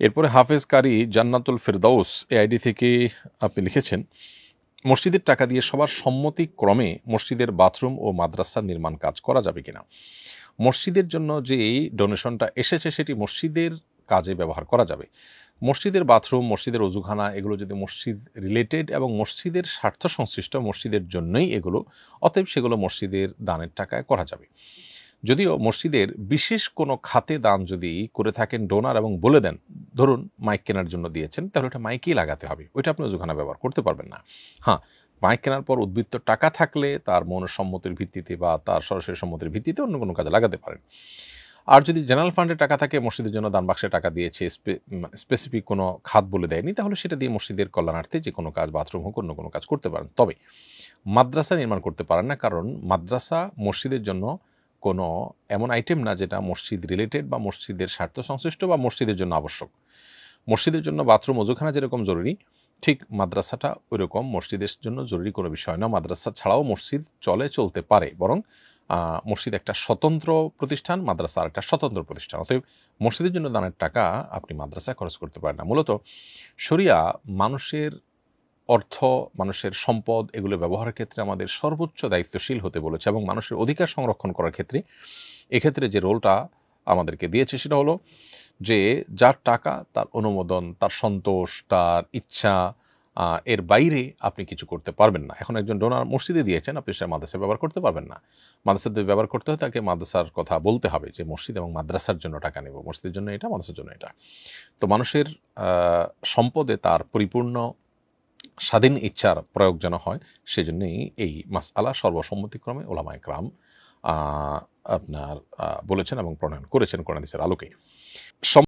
এরপরে হাফেজ কারি জান্নাতুল ফেরদাউস এ আইডি থেকে আপনি লিখেছেন, মসজিদের টাকা দিয়ে সবার সম্মতিক্রমে মসজিদের বাথরুম ও মাদ্রাসার নির্মাণ কাজ করা যাবে কিনা? মসজিদের জন্য যে ডোনেশনটা এসেছে সেটি মসজিদের কাজে ব্যবহার করা যাবে। মসজিদের বাথরুম, মসজিদের অজুখানা, এগুলো যদি মসজিদ রিলেটেড এবং মসজিদের স্বার্থ সংশ্লিষ্ট মসজিদের জন্যই এগুলো, অতএব সেগুলো মসজিদের দানের টাকায় করা যাবে। যদিও মসজিদের বিশেষ কোনো খাতে দান যদি করে থাকেন ডোনার এবং বলে দেন ধরুন মাইক কেনার জন্য দিয়েছেন, তাহলে ওটা মাইকেই লাগাতে হবে। ওইটা আপনি অজুখানা ব্যবহার করতে পারবেন না। হ্যাঁ মাইক কেনার পর উদ্বৃত্ত টাকা থাকলে তার মনসম্মতির ভিত্তিতে বা তার সরাসরি সম্মতির ভিত্তিতে অন্য কোনো কাজে লাগাতে পারেন। আর যদি জেনারেল ফান্ডে টাকা থাকে, মসজিদের জন্য দান বাক্সে টাকা দিয়েছে স্পেসিফিক কোনো খাত বলে দেয়নি, তাহলে সেটা দিয়ে মসজিদের কল্যাণার্থে যে কোনো কাজ বাথরুম হোক, অন্য কোনো কাজ করতে পারেন। তবে মাদ্রাসা নির্মাণ করতে পারেন না, কারণ মাদ্রাসা মসজিদের জন্য কোনো এমন আইটেম না যেটা মসজিদ রিলেটেড বা মসজিদের স্বার্থ সংশ্লিষ্ট বা মসজিদের জন্য আবশ্যক। মসজিদের জন্য বাথরুম অজুখানা যেরকম জরুরি, ঠিক মাদ্রাসাটা ওইরকম মসজিদের জন্য জরুরি কোনো বিষয় না। মাদ্রাসা ছাড়াও মসজিদ চলে, চলতে পারে। বরং মসজিদ একটা স্বতন্ত্র প্রতিষ্ঠান, মাদ্রাসা আর একটা স্বতন্ত্র প্রতিষ্ঠান। অতএব মসজিদের জন্য দানের টাকা আপনি মাদ্রাসায় খরচ করতে পারেন না। মূলত শরিয়া মানুষের অর্থ, মানুষের সম্পদ এগুলো ব্যবহারের ক্ষেত্রে আমাদের সর্বোচ্চ দায়িত্বশীল হতে বলেছে এবং মানুষের অধিকার সংরক্ষণ করার ক্ষেত্রে এক্ষেত্রে যে রোলটা আমাদেরকে দিয়েছে সেটা হলো যে যার টাকা, তার অনুমোদন, তার সন্তোষ, তার ইচ্ছা এর বাইরে আপনি কিছু করতে পারবেন না। এখন একজন ডোনার মসজিদে দিয়েছেন, আপনি সেটা মাদ্রাসা ব্যবহার করতে পারবেন না। মাদ্রাসার যদি ব্যবহার করতে হয় তাকে মাদ্রাসার কথা বলতে হবে যে মসজিদ এবং মাদ্রাসার জন্য টাকা নেব, মসজিদের জন্য এটা, মাদ্রাসার জন্য এটা। তো মানুষের সম্পদে তার পরিপূর্ণ স্বাধীন ইচ্ছার প্রয়োগ যেন হয়, সেজন্যই এই মাস আলা সর্বসম্মতিক্রমে ওলামায় ক্রাম আপনার বলেছেন এবং প্রণয়ন করেছেন কোরআন আলোকে।